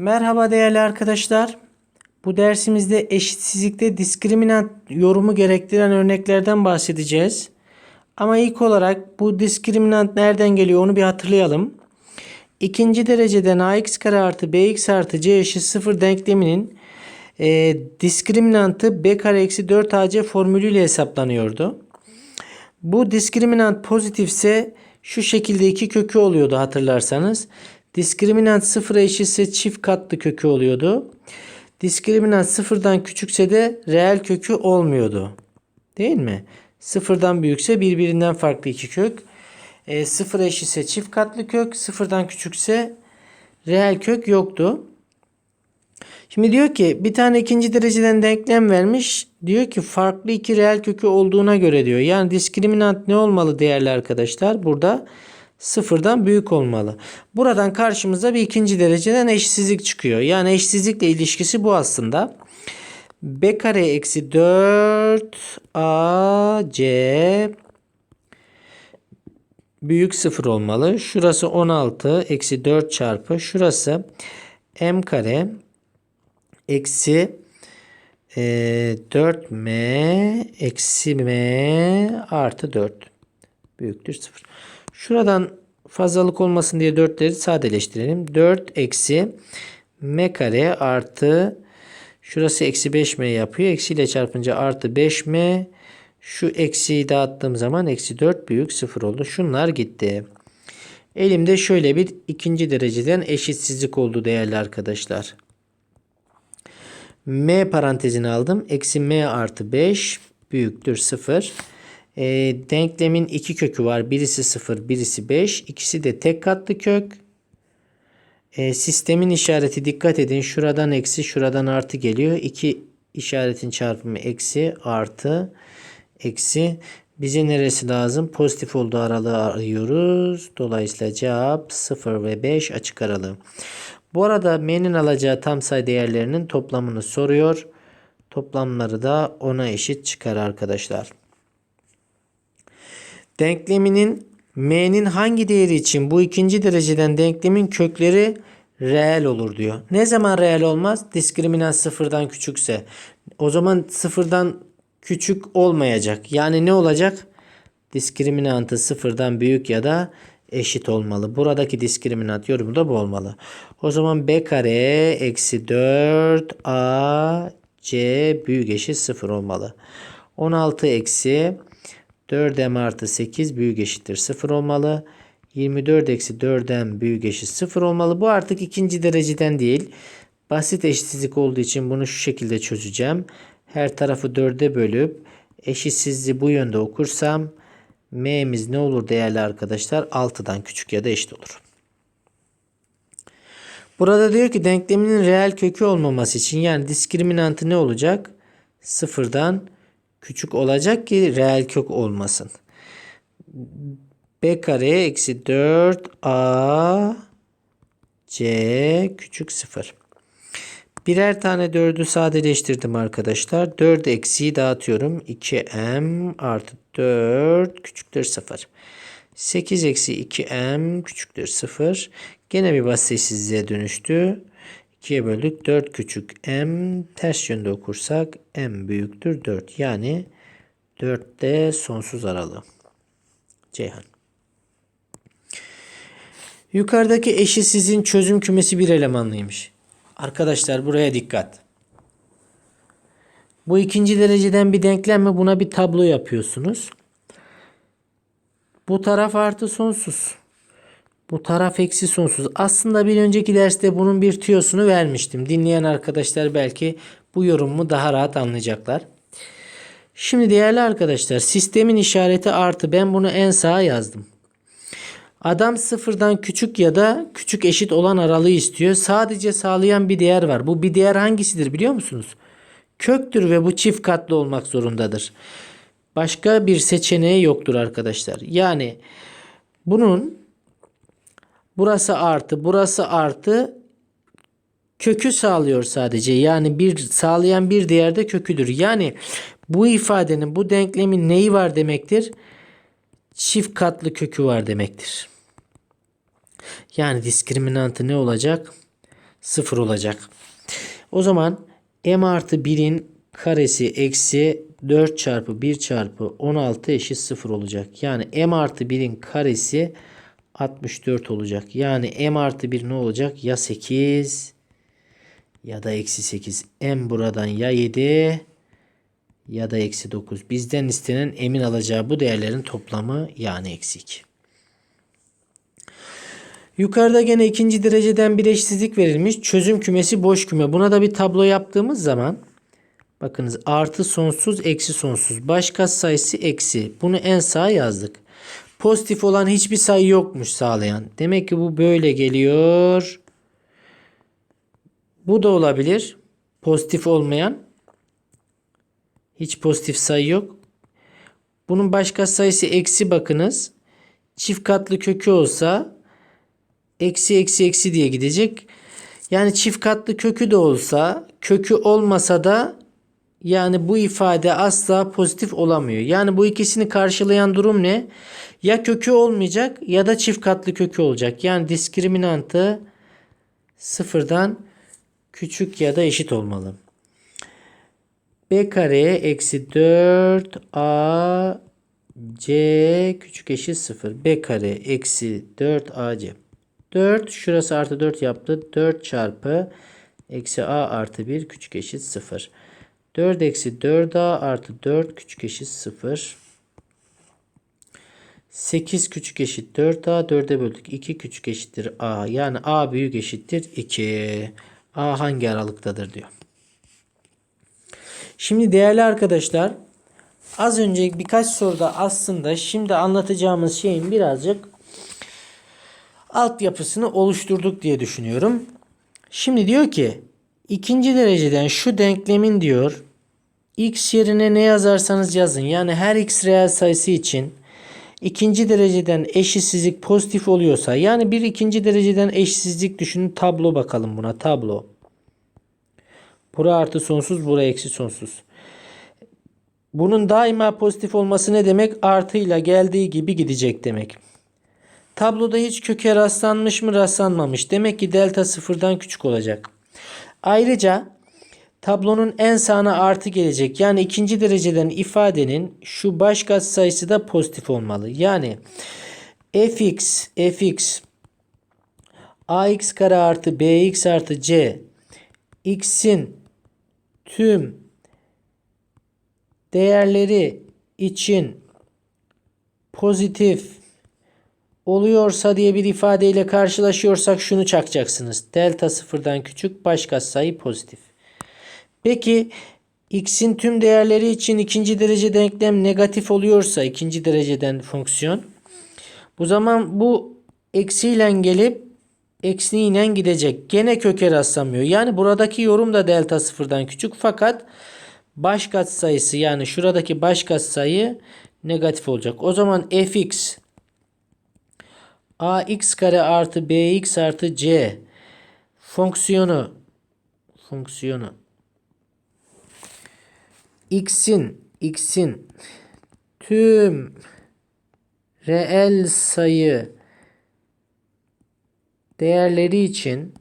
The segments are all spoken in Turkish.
Merhaba değerli arkadaşlar. Bu dersimizde eşitsizlikte diskriminant yorumu gerektiren örneklerden bahsedeceğiz. Ama ilk olarak bu diskriminant nereden geliyor onu bir hatırlayalım. İkinci dereceden ax kare artı bx artı c eşit 0 denkleminin e, diskriminantı b kare eksi 4ac formülüyle hesaplanıyordu. Bu diskriminant pozitifse şu şekilde iki kökü oluyordu hatırlarsanız. Diskriminant sıfıra eşitse çift katlı kökü oluyordu. Diskriminant sıfırdan küçükse de reel kökü olmuyordu. Değil mi? Sıfırdan büyükse birbirinden farklı iki kök. E, sıfıra eşitse çift katlı kök. Sıfırdan küçükse reel kök yoktu. Şimdi diyor ki bir tane ikinci dereceden denklem vermiş. Diyor ki farklı iki reel kökü olduğuna göre diyor. Yani diskriminant ne olmalı değerli arkadaşlar? Burada sıfırdan büyük olmalı. Buradan karşımıza bir ikinci dereceden eşsizlik çıkıyor. Yani eşsizlikle ilişkisi bu aslında. B kare eksi 4 AC büyük sıfır olmalı. Şurası 16 eksi 4 çarpı. Şurası m kare eksi e, 4m eksi m artı 4 büyüktür 0. Şuradan fazlalık olmasın diye 4'leri sadeleştirelim. 4 eksi m kare artı şurası eksi 5m yapıyor. Eksiyle çarpınca artı 5m şu eksiyi dağıttığım zaman eksi 4 büyük 0 oldu. Şunlar gitti. Elimde şöyle bir ikinci dereceden eşitsizlik oldu değerli arkadaşlar. M parantezini aldım. Eksi M artı 5 büyüktür 0. E, denklemin iki kökü var. Birisi 0, birisi 5. İkisi de tek katlı kök. E, sistemin işareti dikkat edin. Şuradan eksi, şuradan artı geliyor. İki işaretin çarpımı eksi, artı, eksi. Bize neresi lazım? Pozitif olduğu aralığı arıyoruz. Dolayısıyla cevap 0 ve 5 açık aralığı. Bu arada m'nin alacağı tam sayı değerlerinin toplamını soruyor. Toplamları da 10'a eşit çıkar arkadaşlar. Denkleminin m'nin hangi değeri için bu ikinci dereceden denklemin kökleri reel olur diyor. Ne zaman reel olmaz? Diskriminant sıfırdan küçükse. O zaman sıfırdan küçük olmayacak. Yani ne olacak? Diskriminantı sıfırdan büyük ya da eşit olmalı. Buradaki diskriminant yorumu da bu olmalı. O zaman b kare eksi 4 a c büyük eşit 0 olmalı. 16 eksi 4m artı 8 büyük eşittir 0 olmalı. 24 eksi 4m büyük eşit 0 olmalı. Bu artık ikinci dereceden değil. Basit eşitsizlik olduğu için bunu şu şekilde çözeceğim. Her tarafı 4'e bölüp eşitsizliği bu yönde okursam m'miz ne olur değerli arkadaşlar? 6'dan küçük ya da eşit olur. Burada diyor ki denkleminin reel kökü olmaması için yani diskriminantı ne olacak? Sıfırdan küçük olacak ki reel kök olmasın. B kare eksi 4 A C küçük 0. Birer tane 4'ü sadeleştirdim arkadaşlar. 4 eksiği dağıtıyorum. 2m artı 4 küçüktür 0. 8 eksi 2m küçüktür 0. Gene bir basitsizliğe dönüştü. 2'ye böldük. 4 küçük m ters yönde okursak m büyüktür 4. Yani 4'te sonsuz aralığı. Ceyhan. Yukarıdaki eşitsizliğin çözüm kümesi bir elemanlıymış. Arkadaşlar buraya dikkat. Bu ikinci dereceden bir denklem mi? Buna bir tablo yapıyorsunuz. Bu taraf artı sonsuz. Bu taraf eksi sonsuz. Aslında bir önceki derste bunun bir tüyosunu vermiştim. Dinleyen arkadaşlar belki bu yorumumu daha rahat anlayacaklar. Şimdi değerli arkadaşlar sistemin işareti artı. Ben bunu en sağa yazdım. Adam sıfırdan küçük ya da küçük eşit olan aralığı istiyor. Sadece sağlayan bir değer var. Bu bir değer hangisidir biliyor musunuz? Köktür ve bu çift katlı olmak zorundadır. Başka bir seçeneği yoktur arkadaşlar. Yani bunun burası artı, burası artı kökü sağlıyor sadece. Yani bir sağlayan bir değer de köküdür. Yani bu ifadenin, bu denklemin neyi var demektir? Çift katlı kökü var demektir. Yani diskriminantı ne olacak? 0 olacak. O zaman m artı 1'in karesi eksi 4 çarpı 1 çarpı 16 eşit 0 olacak. Yani m artı 1'in karesi 64 olacak. Yani m artı 1 ne olacak? Ya 8 ya da eksi 8. m buradan ya 7 ya da eksi 9. Bizden istenen emin alacağı bu değerlerin toplamı yani eksi 2. Yukarıda gene ikinci dereceden bir eşsizlik verilmiş. Çözüm kümesi boş küme. Buna da bir tablo yaptığımız zaman bakınız artı sonsuz eksi sonsuz. Baş sayısı eksi. Bunu en sağa yazdık. Pozitif olan hiçbir sayı yokmuş sağlayan. Demek ki bu böyle geliyor. Bu da olabilir. Pozitif olmayan. Hiç pozitif sayı yok. Bunun başka sayısı eksi bakınız. Çift katlı kökü olsa eksi eksi eksi diye gidecek. Yani çift katlı kökü de olsa kökü olmasa da yani bu ifade asla pozitif olamıyor. Yani bu ikisini karşılayan durum ne? Ya kökü olmayacak ya da çift katlı kökü olacak. Yani diskriminantı sıfırdan küçük ya da eşit olmalı. B kare eksi 4 A C küçük eşit 0. B kare eksi 4 AC. 4 şurası artı 4 yaptı. 4 çarpı eksi A artı 1 küçük eşit 0. 4 eksi 4A artı 4 küçük eşit 0. 8 küçük eşit 4A 4'e böldük. 2 küçük eşittir A. Yani A büyük eşittir 2. A hangi aralıktadır diyor. Şimdi değerli arkadaşlar az önce birkaç soruda aslında şimdi anlatacağımız şeyin birazcık altyapısını oluşturduk diye düşünüyorum. Şimdi diyor ki ikinci dereceden şu denklemin diyor x yerine ne yazarsanız yazın. Yani her x reel sayısı için ikinci dereceden eşitsizlik pozitif oluyorsa yani bir ikinci dereceden eşitsizlik düşünün tablo bakalım buna tablo. Bura artı sonsuz, bura eksi sonsuz. Bunun daima pozitif olması ne demek? Artıyla geldiği gibi gidecek demek. Tabloda hiç köke rastlanmış mı rastlanmamış. Demek ki delta sıfırdan küçük olacak. Ayrıca tablonun en sağına artı gelecek. Yani ikinci dereceden ifadenin şu baş sayısı da pozitif olmalı. Yani fx fx ax kare artı bx artı c x'in tüm değerleri için pozitif oluyorsa diye bir ifadeyle karşılaşıyorsak şunu çakacaksınız. Delta sıfırdan küçük baş sayı pozitif. Peki x'in tüm değerleri için ikinci derece denklem negatif oluyorsa ikinci dereceden fonksiyon bu zaman bu eksiyle gelip eksiyle gidecek. Gene köke rastlamıyor. Yani buradaki yorum da delta sıfırdan küçük fakat baş sayısı yani şuradaki baş sayı negatif olacak. O zaman fx ax kare artı bx artı c fonksiyonu fonksiyonu x'in x'in tüm reel sayı değerleri için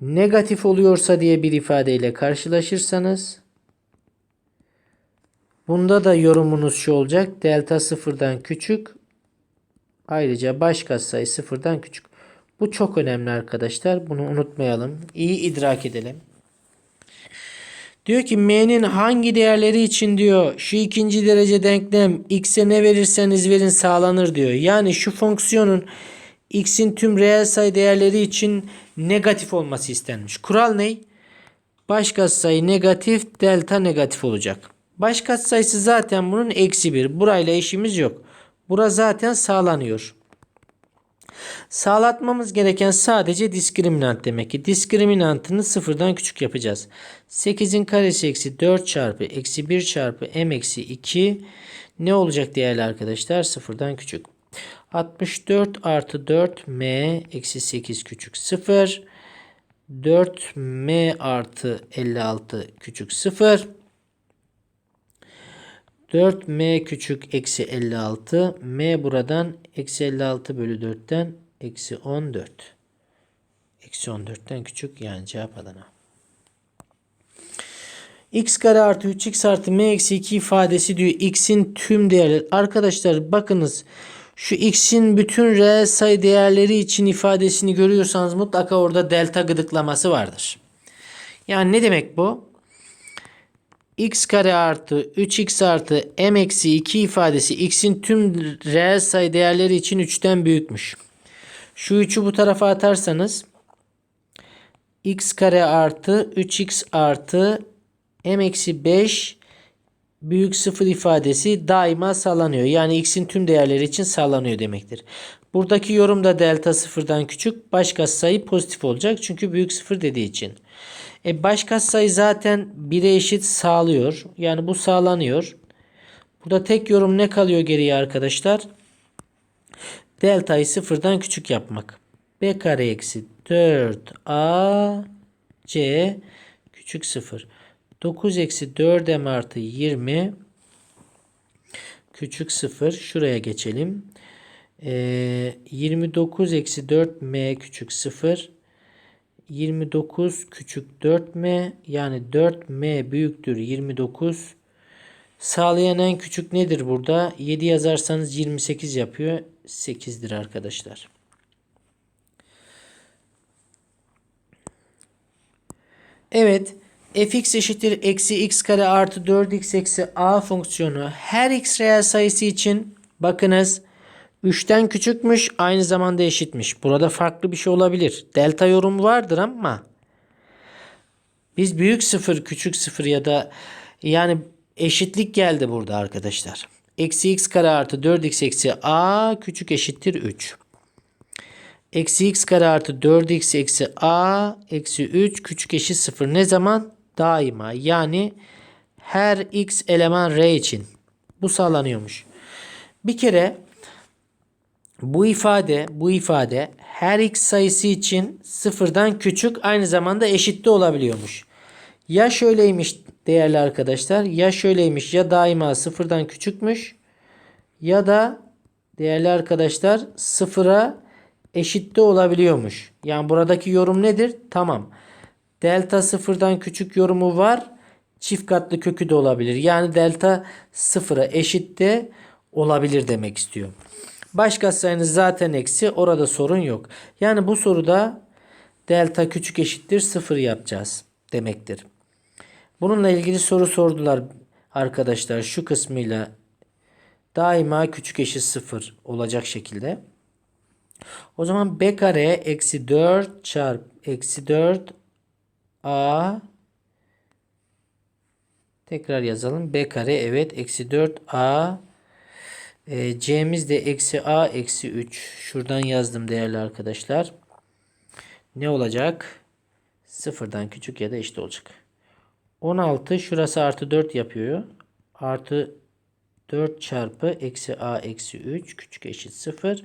negatif oluyorsa diye bir ifadeyle karşılaşırsanız bunda da yorumunuz şu olacak. Delta sıfırdan küçük ayrıca baş katsayı sıfırdan küçük. Bu çok önemli arkadaşlar. Bunu unutmayalım. İyi idrak edelim. Diyor ki m'nin hangi değerleri için diyor şu ikinci derece denklem x'e ne verirseniz verin sağlanır diyor. Yani şu fonksiyonun x'in tüm reel sayı değerleri için negatif olması istenmiş. Kural ne? Baş sayı negatif, delta negatif olacak. Baş sayısı zaten bunun eksi 1. Burayla işimiz yok. Bura zaten sağlanıyor. Sağlatmamız gereken sadece diskriminant demek ki. Diskriminantını sıfırdan küçük yapacağız. 8'in karesi eksi 4 çarpı eksi 1 çarpı m eksi 2 ne olacak değerli arkadaşlar? Sıfırdan küçük. 64 artı 4 m eksi 8 küçük 0. 4 m artı 56 küçük 0. 4 m küçük eksi 56. m buradan eksi 56 bölü 4'ten eksi 14. Eksi 14'ten küçük yani cevap Adana. x kare artı 3x artı m eksi 2 ifadesi diyor. x'in tüm değerleri. Arkadaşlar bakınız şu x'in bütün reel sayı değerleri için ifadesini görüyorsanız mutlaka orada delta gıdıklaması vardır. Yani ne demek bu? X kare artı 3x artı m eksi 2 ifadesi x'in tüm reel sayı değerleri için 3'ten büyükmüş. Şu 3'ü bu tarafa atarsanız x kare artı 3x artı m eksi 5 büyük sıfır ifadesi daima sağlanıyor. Yani x'in tüm değerleri için sağlanıyor demektir. Buradaki yorum da delta sıfırdan küçük. Başka sayı pozitif olacak. Çünkü büyük sıfır dediği için. E başka sayı zaten 1'e eşit sağlıyor. Yani bu sağlanıyor. Burada tek yorum ne kalıyor geriye arkadaşlar? Delta'yı sıfırdan küçük yapmak. B kare eksi 4A C küçük sıfır. 9 eksi 4M artı 20 küçük sıfır. Şuraya geçelim. Ee, 29 eksi 4M küçük sıfır. 29 küçük 4M yani 4M büyüktür 29. Sağlayan en küçük nedir burada? 7 yazarsanız 28 yapıyor. 8'dir arkadaşlar. Evet. fx eşittir eksi x kare artı 4x eksi a fonksiyonu her x reel sayısı için bakınız 3'ten küçükmüş aynı zamanda eşitmiş. Burada farklı bir şey olabilir. Delta yorumu vardır ama biz büyük sıfır küçük sıfır ya da yani eşitlik geldi burada arkadaşlar. Eksi x kare artı 4x eksi a küçük eşittir 3. Eksi x kare artı 4x eksi a eksi 3 küçük eşit 0. Ne zaman? Daima. Yani her x eleman r için. Bu sağlanıyormuş. Bir kere bu ifade bu ifade her x sayısı için sıfırdan küçük aynı zamanda eşit de olabiliyormuş. Ya şöyleymiş değerli arkadaşlar ya şöyleymiş ya daima sıfırdan küçükmüş ya da değerli arkadaşlar sıfıra eşit de olabiliyormuş. Yani buradaki yorum nedir? Tamam. Delta sıfırdan küçük yorumu var. Çift katlı kökü de olabilir. Yani delta sıfıra eşit de olabilir demek istiyor. Başka sayınız zaten eksi. Orada sorun yok. Yani bu soruda delta küçük eşittir sıfır yapacağız demektir. Bununla ilgili soru sordular arkadaşlar. Şu kısmıyla daima küçük eşit sıfır olacak şekilde. O zaman b kare eksi 4 çarp eksi 4 a tekrar yazalım. b kare evet eksi 4 a e, c'miz de eksi a eksi 3. Şuradan yazdım değerli arkadaşlar. Ne olacak? Sıfırdan küçük ya da eşit olacak. 16 şurası artı 4 yapıyor. Artı 4 çarpı eksi a eksi 3 küçük eşit 0.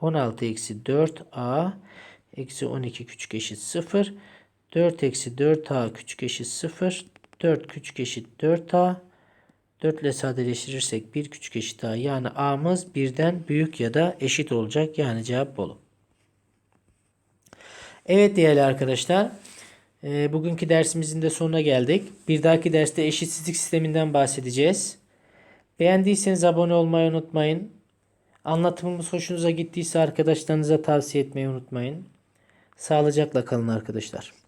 16 eksi 4a eksi 12 küçük eşit 0. 4 eksi 4a küçük eşit 0. 4 küçük eşit 4a. 4 ile sadeleştirirsek 1 küçük eşit a. Yani a'mız 1'den büyük ya da eşit olacak. Yani cevap bolu. Evet değerli arkadaşlar. E, bugünkü dersimizin de sonuna geldik. Bir dahaki derste eşitsizlik sisteminden bahsedeceğiz. Beğendiyseniz abone olmayı unutmayın. Anlatımımız hoşunuza gittiyse arkadaşlarınıza tavsiye etmeyi unutmayın. Sağlıcakla kalın arkadaşlar.